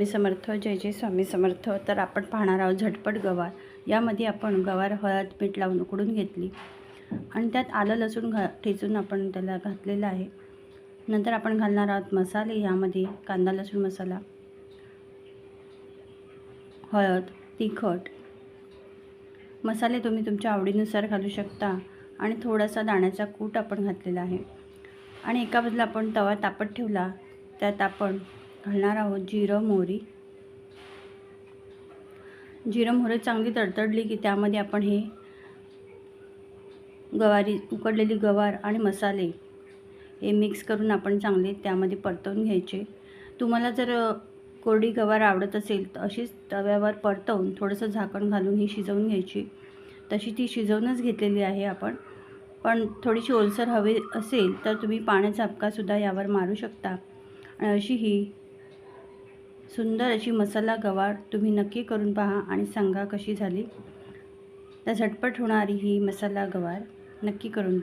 मी समर्थ जय जय स्वामी समर्थ. तर आपण पाहणार आहोत झटपट गवार. यामध्ये आपण गवार हळद मीठ लावून उकडून घेतली. आणि त्यात आलं लसूण घा ठेचून आपण त्याला घातलेलं आहे. नंतर आपण घालणार आहोत मसाले. यामध्ये कांदा लसूण मसाला हळद तिखट. मसाले तुम्ही तुमच्या आवडीनुसार घालू शकता. आणि थोडासा दाण्याचा कूट आपण घातलेला आहे. आणि एका बाजूला आपण तवा तापत ठेवला. त्यात आपण घालणार आहोत जिरं मोहरी. जिरं मोहरी चांगली तडतडली की त्यामध्ये आपण हे गवारी उकडलेली गवार आणि मसाले हे मिक्स करून आपण चांगले त्यामध्ये परतवून घ्यायचे. तुम्हाला जर कोरडी गवार आवडत असेल तर अशीच तव्यावर परतवून थोडंसं झाकण घालून ही शिजवून घ्यायची. तशी ती शिजवूनच घेतलेली आहे आपण. पण थोडीशी ओलसर हवी असेल तर तुम्ही पाण्याचा हपकासुद्धा यावर मारू शकता. आणि अशी ही सुंदर अशी मसाला गवार तुम्ही नक्की करून पहा आणि सांगा कशी झाली. तर झटपट होणारी ही मसाला गवार नक्की करून